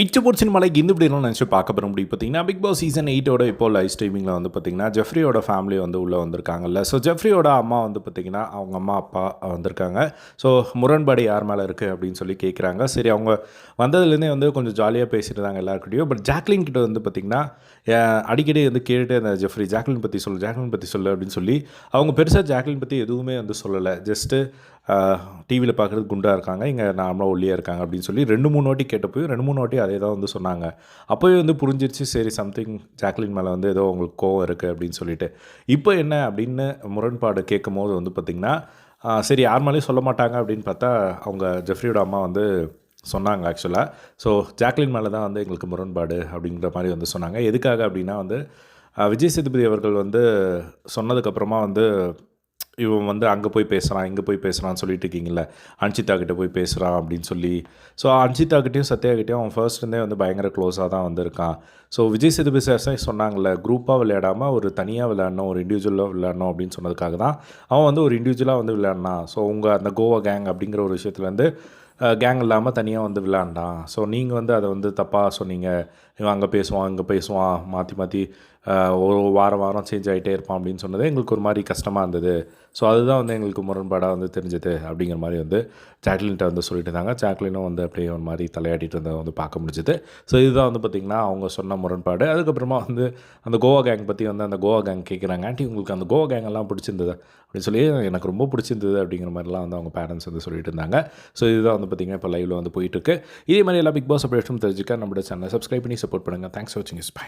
இச்சபோர்ட் மலைக்கு இந்த இப்படி நினச்சி பார்க்க போகிற முடியும். பார்த்தீங்கன்னா பிக் பாஸ் சீசன் எயிட்டோட இப்போ லைவ் ஸ்ட்ரீமிங்கில் வந்து பார்த்தீங்கன்னா ஜெஃப்ரியோட ஃபேமிலி வந்து உள்ளே வந்திருக்காங்கல்ல. ஸோ ஜெஃப்ரியோட அம்மா வந்து பார்த்தீங்கன்னா அவங்க அம்மா அப்பா வந்திருக்காங்க. ஸோ முரண்பாடு யார் மேலே இருக்குது அப்படின்னு சொல்லி கேட்குறாங்க சரி அவங்க வந்ததுலேருந்தே வந்து கொஞ்சம் ஜாலியாக பேசிட்டு எல்லாருக்கிட்டையும் பட் ஜாக்லின் கிட்ட வந்து பார்த்திங்கன்னா அடிக்கடி வந்து கேட்டுட்டே அந்த ஜெஃப்ரி ஜாக்லின் பற்றி சொல்லு ஜாக்லின் பற்றி சொல்லு அப்படின்னு சொல்லி அவங்க பெருசாக ஜாக்லின் பற்றி எதுவுமே வந்து சொல்லலை. ஜஸ்ட்டு டிவியில் பார்க்குறது குண்டாக இருக்காங்க. இங்கே நார்மலாக ஒல்லியாக இருக்காங்க அப்படின்னு சொல்லி ரெண்டு மூணு வாட்டி கேட்டப்போ ரெண்டு மூணு வாட்டி அதே தான் வந்து சொன்னாங்க. அப்போவே வந்து புரிஞ்சிருச்சு சரி சம்திங் ஜாக்லின் மேலே வந்து ஏதோ உங்களுக்கு கோவம் இருக்குது அப்படின்னு சொல்லிட்டு. இப்போ என்ன அப்படின்னு முரண்பாடு கேட்கும் போது வந்து பார்த்திங்கன்னா சரி யார் மேலேயும் சொல்ல மாட்டாங்க அப்படின்னு பார்த்தா அவங்க ஜெஃப்ரியோட அம்மா வந்து சொன்னாங்க ஆக்சுவலாக ஸோ ஜாக்லின் மேலே தான் வந்து எங்களுக்கு முரண்பாடு அப்படிங்கிற மாதிரி வந்து சொன்னாங்க. எதுக்காக அப்படின்னா வந்து விஜய் சேதுபதி அவர்கள் வந்து சொன்னதுக்கப்புறமா வந்து இவன் வந்து அங்கே போய் பேசுகிறான் இங்கே போய் பேசுகிறான்னு சொல்லிட்டு இருக்கீங்களே அன்ஷிதா கிட்டே போய் பேசுகிறான் அப்படின்னு சொல்லி. ஸோ அன்ஷிதா கிட்டேயும் சத்யா கிட்டேயும் அவன் ஃபர்ஸ்ட்லேருந்தே வந்து பயங்கர க்ளோஸாக தான் வந்திருக்கான். ஸோ விஜய் சேதுபதி சார் சொன்னாங்கல்ல குரூப்பாக விளையாடாமல் ஒரு தனியாக விளையாடணும் ஒரு இண்டிவிஜுவலாக விளையாடணும் அப்படின்னு சொன்னதுக்காக தான் அவன் வந்து ஒரு இண்டிவிஜுவலாக வந்து விளையாடினான். ஸோ உங்கள் அந்த கோவா கேங் அப்படிங்கிற ஒரு விஷயத்துலேருந்து வந்து கேங் இல்லாமல் தனியாக வந்து விளையாண்டான். ஸோ நீங்கள் வந்து அதை வந்து தப்பாக சொன்னீங்க. இவன் அங்கே பேசுவான் இங்கே பேசுவான் மாற்றி மாற்றி ஒரு வாரம் வாரம் சேஞ்ச் ஆகிட்டே இருப்பான் அப்படின்னு சொன்னது எங்களுக்கு ஒரு மாதிரி கஷ்டமாக இருந்தது. ஸோ அதுதான் வந்து எங்களுக்கு முரண்பாடாக வந்து தெரிஞ்சது அப்படிங்கிற மாதிரி வந்து ஜாக்லின்ட்ட வந்து சொல்லிட்டு இருந்தாங்க. ஜாக்லினும் வந்து அப்படியே ஒரு மாதிரி தலையாடிட்டு இருந்ததை வந்து பார்க்க முடிஞ்சுது. ஸோ இதுதான் வந்து பார்த்திங்கன்னா அவங்க சொன்ன முரண்பாடு. அதுக்கப்புறமா வந்து அந்த கோவா கேங் பற்றி வந்து அந்த கோவா கேங் கேட்குறாங்க ஆண்டி உங்களுக்கு அந்த கோவா கேங் எல்லாம் பிடிச்சிருந்தது? அப்படின்னு சொல்லி எனக்கு ரொம்ப பிடிச்சிருந்தது அப்படிங்கிற மாதிரிலாம் வந்து அவங்க பேரண்ட்ஸ் வந்து சொல்லிட்டு இருந்தாங்க. ஸோ இதுதான் வந்து பார்த்திங்கன்னா இப்போ லைவில் வந்து போயிட்டுருக்கு இதே மாதிரி எல்லா பிக் பாஸ் அப்டேட்ஸும் தெரிஞ்சுக்க நம்மளோட சேனலை சப்ஸ்கிரைப் பண்ணி சப்போர்ட் பண்ணுங்கள் தேங்க்ஸ் ஃபார் வாட்சிங் இஸ் பை